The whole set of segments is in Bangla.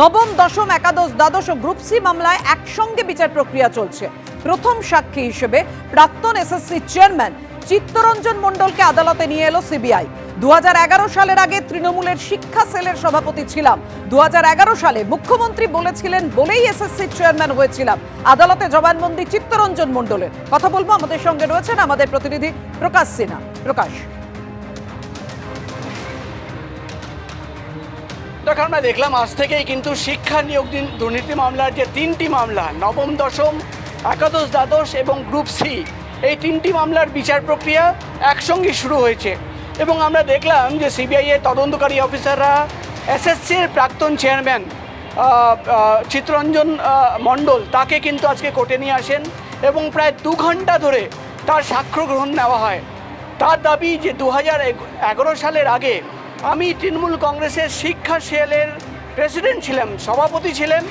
নবম, দশম, একাদশ, দ্বাদশ ও গ্রুপ সি মামলায় একসঙ্গে বিচার প্রক্রিয়া চলছে। প্রথম সাক্ষী হিসেবে প্রাক্তন এসএসসি চেয়ারম্যান চিত্তরঞ্জন মণ্ডলকে আদালতে নিয়ে এলো সিবিআই। দুহাজার এগারো সালের আগে তৃণমূলের শিক্ষা সেলের সভাপতি ছিলাম। দু হাজার এগারো সালে মুখ্যমন্ত্রী বলেছিলেন বলেই এসএসসি চেয়ারম্যান হয়েছিলাম। আদালতে জবানবন্দি চিত্তরঞ্জন মণ্ডলের। কথা বলব আমাদের সঙ্গে রয়েছেন আমাদের প্রতিনিধি প্রকাশ সিনহা। প্রকাশ। দেখো আমরা দেখলাম, আজ থেকেই কিন্তু শিক্ষা নিয়োগ দিন দুর্নীতি মামলার যে তিনটি মামলা, নবম, দশম, একাদশ, দ্বাদশ এবং গ্রুপ সি। এই তিনটি মামলার বিচার প্রক্রিয়া একসঙ্গে শুরু হয়েছে এবং আমরা দেখলাম যে সিবিআই এর তদন্তকারী অফিসাররা এসএসসির প্রাক্তন চেয়ারম্যান চিত্তরঞ্জন মণ্ডল তাকে কিন্তু আজকে কোর্টে নিয়ে আসেন এবং প্রায় দু ঘণ্টা ধরে তার সাক্ষ্য গ্রহণ নেওয়া হয়। তার দাবি যে দু সালের আগে আমি তৃণমূল কংগ্রেসের শিক্ষা সেলের প্রেসিডেন্ট ছিলাম, সভাপতি ছিলেন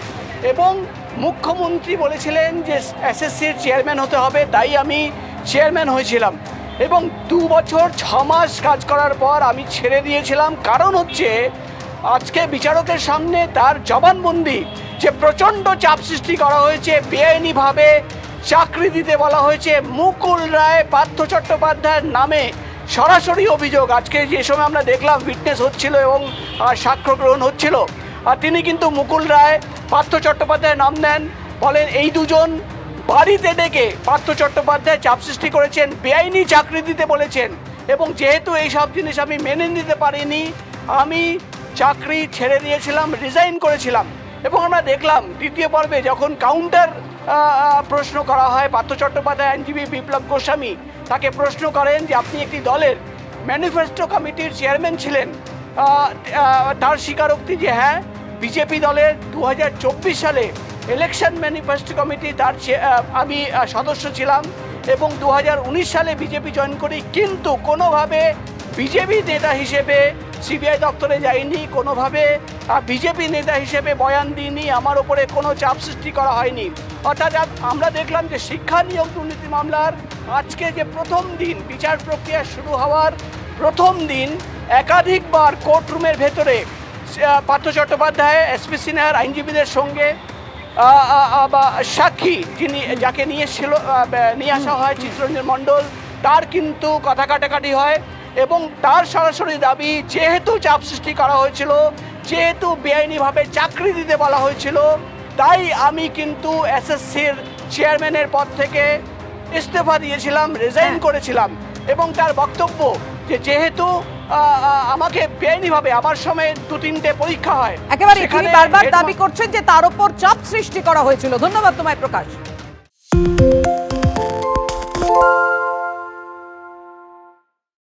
এবং মুখ্যমন্ত্রী বলেছিলেন যে এসএসসির চেয়ারম্যান হতে হবে, তাই আমি চেয়ারম্যান হয়েছিলাম। এবং দু বছর, ছ মাস কাজ করার পর আমি ছেড়ে দিয়েছিলাম। কারণ হচ্ছে, আজকে বিচারকের সামনে তার জবানবন্দি, যে প্রচণ্ড চাপ সৃষ্টি করা হয়েছে, বেআইনিভাবে চাকরি দিতে বলা হয়েছে, মুকুল রায় পার্থ চট্টোপাধ্যায়ের নামে সরাসরি অভিযোগ। আজকে যে সময় আমরা দেখলাম উইটনেস হচ্ছিল এবং সাক্ষ্য গ্রহণ হচ্ছিল, আর তিনি কিন্তু মুকুল রায়, পার্থ চট্টোপাধ্যায়ের নাম নেন, বলেন এই দুজন বাড়িতে ডেকে পার্থ চট্টোপাধ্যায় চাপ সৃষ্টি করেছেন, বেআইনি চাকরি দিতে বলেছেন এবং যেহেতু এই সব জিনিস আমি মেনে নিতে পারিনি, আমি চাকরি ছেড়ে দিয়েছিলাম রিজাইন করেছিলাম। এবং আমরা দেখলাম দ্বিতীয় পর্বে যখন কাউন্টার প্রশ্ন করা হয়, পার্থ চট্টোপাধ্যায় আইনজীবী বিপ্লব গোস্বামী তাকে প্রশ্ন করেন যে আপনি একটি দলের ম্যানিফেস্টো কমিটির চেয়ারম্যান ছিলেন। তার স্বীকারোক্তি যে হ্যাঁ বিজেপি দলের দু হাজার চব্বিশ সালে ইলেকশন ম্যানিফেস্টো কমিটি তার আমি সদস্য ছিলাম এবং দু হাজার উনিশ সালে বিজেপি জয়েন করি। কিন্তু কোনোভাবে বিজেপি নেতা হিসেবে সিবিআই দপ্তরে যাইনি কোনোভাবে বিজেপি নেতা হিসেবে বয়ান দিইনি, আমার ওপরে কোনো চাপ সৃষ্টি করা হয়নি। অর্থাৎ আমরা দেখলাম যে শিক্ষা নিয়োগ দুর্নীতি মামলার আজকে যে প্রথম দিন বিচার প্রক্রিয়া শুরু হওয়ার প্রথম দিন, একাধিকবার কোর্টরুমের ভেতরে পার্থ চট্টোপাধ্যায় এসপি সিনহার আইনজীবীদের সঙ্গে সাক্ষী যিনি, যাকে নিয়ে বা- নিয়ে আসা হয় চিত্তরঞ্জন মণ্ডল, তার কিন্তু কথা কাটাকাটি হয় এবং তার সরাসরি দাবি, যেহেতু চাপ সৃষ্টি করা হয়েছিল যেহেতু বেআইনিভাবে চাকরি দিতে বলা হয়েছিল তাই আমি কিন্তু এসএসসির চেয়ারম্যানের পদ থেকে ইস্তফা দিয়েছিলাম রিজাইন হ্যাঁ। করেছিলাম এবং তার বক্তব্য যে যেহেতু আমাকে বেআইনিভাবে আমার সময় দু তিনটে পরীক্ষা হয় একেবারে তিনি বারবার দাবি করছেন যে তার উপর চাপ সৃষ্টি করা হয়েছিল ধন্যবাদ তোমায় প্রকাশ